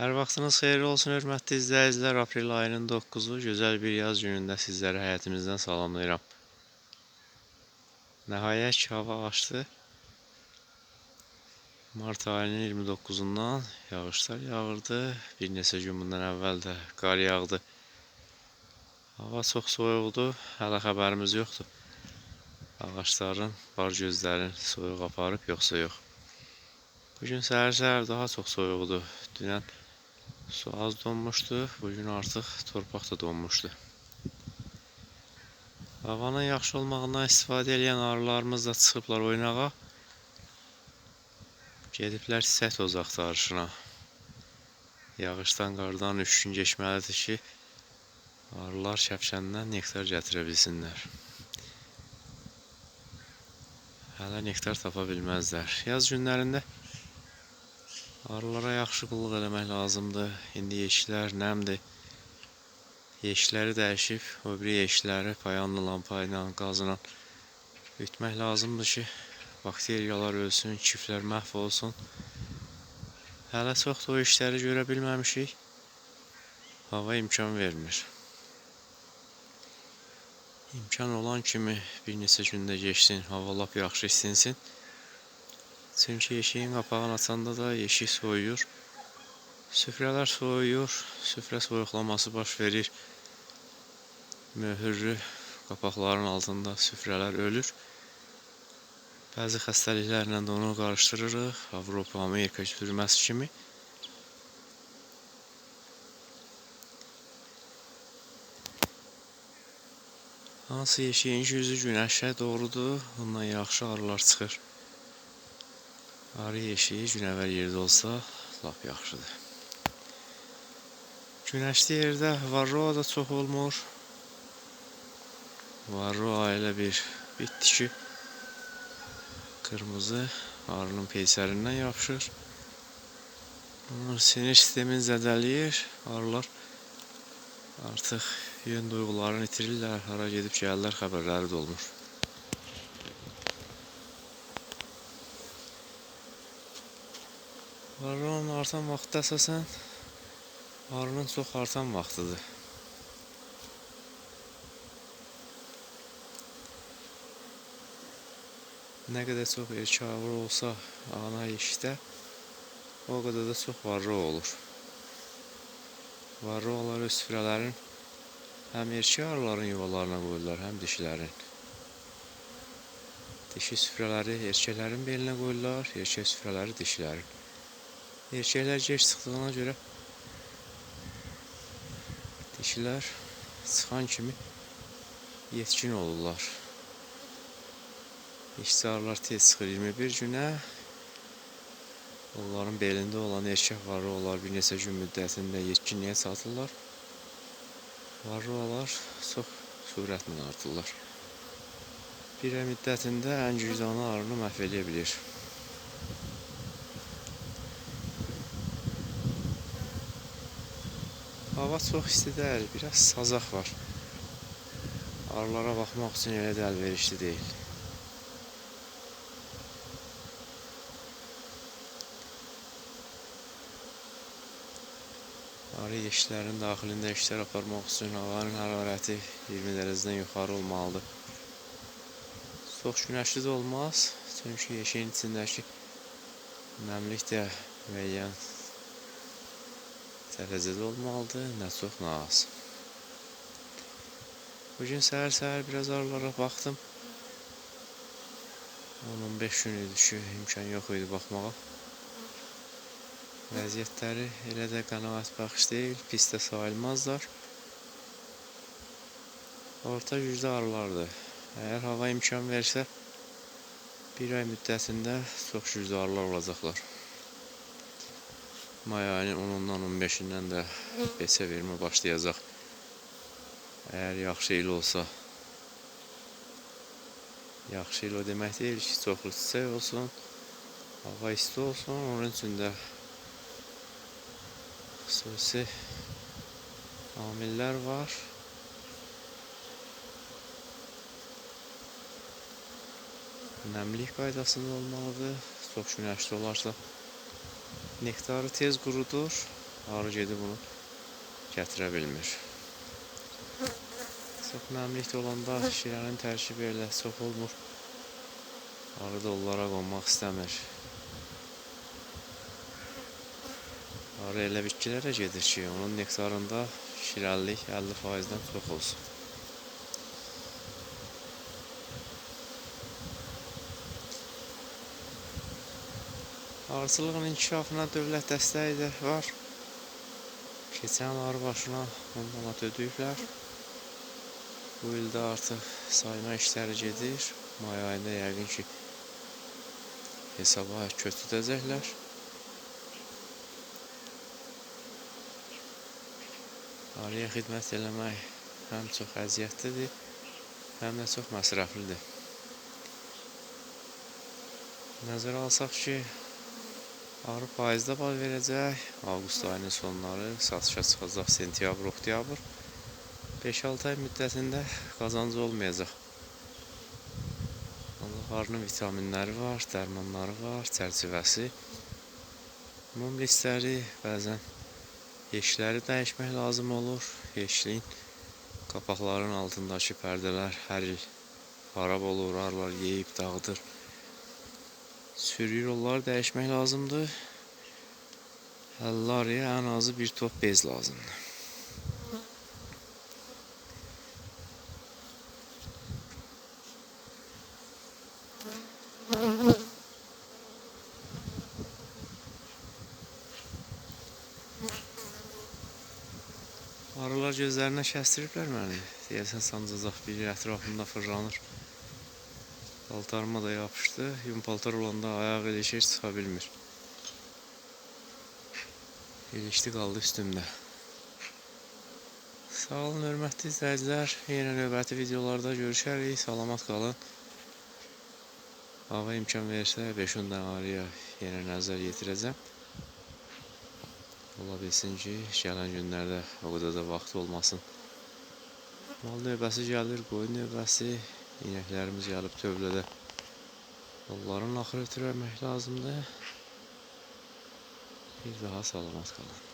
Hər vaxtınız xeyirli olsun, hörmətli izləyicilər. Aprel ayının 9-u gözəl bir yaz günündə sizləri həyətimizdən salamlayıram. Nəhayət ki, hava açdı. Mart ayının 29-undan yağışlar yağırdı. Bir neçə gün bundan əvvəl də qar yağdı. Hava çox soyuqdur. Hələ xəbərimiz yoxdur. Ağacların, bar gözlərin soyuq aparıb yoxsa yox. Bugün səhər-səhər daha çox soyuqdur. Dünən su az donmuşdu. Bugün artıq torpaq da donmuşdu. Havanın yaxşı olmağından istifadə edən arılarımız da çıxıblar oynağa. Gediblər çiçək tozu axtarışına. Yağışdan, qardan üç gün keçməlidir ki, arılar şəpşəndən nektar gətirə bilsinlər. Hələ nektar tapa bilməzlər. Yaz günlərində arılara yaxşı qulluq eləmək lazımdır. İndi yeşiklər nəmdir. Yeşikləri dəyişib, o biri yeşikləri payanlı lampa ilə, qazla ütmək lazımdır ki, bakteriyalar ölsün, kiflər məhv olsun. Hələ çox da o işləri görə bilməmişik. Hava imkan vermir. İmkan olan kimi bir neçə gündə geçsin, hava lap yaxşı istinsin. Çünki yeşiyin qapağını açanda da yeşik soyuyur. Süfrələr soyuyur, süfrə soyuqlaması baş verir. Möhürlü qapaqların altında süfrələr ölür. Bəzi xəstəliklərlə də onu qarışdırırıq. Avropa, Amerika sürməsi kimi. Hansı yeşiyin ki, üzü günəşə doğrudur, ondan yaxşı arılar çıxır. Arı yeşiyi günəvər yerdə olsa, lap yaxşıdır. Günəşli yerdə varroa da çox olmur. Varroa elə bir bitdi ki, qırmızı arının peysərindən yapışır. Onun sinir sistemini zədələyir. Arılar artıq yön duyğularını itirirlər, hara gedib gəlirlər xəbərləri də olmur. Varroanın artan vaxtı əsasən arının çox artan vaxtıdır. Nə qədər çox erkək arı olsa ana yeşikdə, o qədər də çox varro olur. Varroalar öz süfrələrin həm erkək yuvalarına qoyurlar, həm dişilərin. Dişi süfrələri erkəklərin belinə qoyurlar, erkək süfrələri dişilərin. Erkəklər gec çıxdığına görə dişilər çıxan kimi yetkin olurlar. İşçi arılar tez çıxır 21 günə. Onların belində olan erkək varroalar bir neçə gün müddətində yetkinliyə çatırlar. Varroalar çox sürətlə artırlar. Bir ay müddətində ən güclü arını məhv edə bilir. Hava çox isti biraz sazaq var. Arılara baxmaq üçün elə də əlverişli deyil. Arı yeşiklərin daxilində işlər aparmaq üçün havanın hərarəti 20 dərəcədən yuxarı olmalıdır. Çox günəşli də olmaz, çünki yeşiyin içindəki nəmlik də müəyyən dərəcədə olmalıdır, nə çox, nə az. Bugün səhər-səhər biraz arılara baxdım. 10-15 gün idi ki, imkan yox idi baxmağa. Vəziyyətləri elə də qənaət bəxş deyil, pis də sayılmazlar. Orta güclü arılardır. Əgər hava imkan versə, bir ay müddətində çox güclü arılar olacaqlar. May ayının 10-undan 15-indən də beçə vermə başlayacaq. Əgər yaxşı il olsa. Yaxşı il o demək deyil ki, çoxlu çiçək olsun, hava isti olsun, onun üçün də xüsusi amillər var. Nəmlik qaydasında olmalıdır. Çox günəşli olarsa nektarı tez qurudur. arı gedib bunu gətirə bilmir. Çox nəmlikdə olanda şirənin tərkibi elə çox olmur. Arı da onlara qonmaq istəmir. Arı elə bitkilərə gedir ki, onun nektarında şirəlilik 50%-dən çox olsun. Arıçılığın inkişafına dövlət dəstəyi də var. Keçən il arı başına 10 manat ödəyiblər. Bu ildə artıq sayma işləri gedir. May ayında yəqin ki hesaba köçürəcəklər. Arıya xidmət eləmək həm çox əziyyətlidir, həm də çox məsrəflidir. Nəzərə alsaq ki, arı payızda bal verəcək, avqust ayının sonları satışa çıxacaq sentyabr, oktyabr. 5-6 ay müddətində qazancı olmayacaq. Allah arının vitaminləri var, dərmanları var, çərçivəsi. Mum listləri bəzən yeşləri dəyişmək lazım olur. Yeşliyin qapaqların altındakı pərdələr hər il xarab olur, arılar yeyib dağıdır. Sürü yolları dəyişmək lazımdır. Həlli arıya ən azı bir top bez lazımdır. Arılar gözlərinə kəstiriblər məni. Deyəsən sancacaq biri ətrafında fırlanır. Paltarıma da yapışdı. Yun paltar olanda ayaq ilişir, çıxa bilmir. İlişdi qaldı üstümdə. Sağ olun, hörmətli izləyicilər. Yenə növbəti videolarda görüşərik. Salamat qalın. Hava imkan verirsə 5-10 dənə arıya yenə nəzər yetirəcəm. Ola bilsin ki, gələn günlərdə o qədər də vaxt olmasın. Mal növbəsi gəlir, qoyun növbəsi, inəklərimiz gəlib tövlədə. Onların axırı ötürmək lazımdır. Bir daha salamat qalın.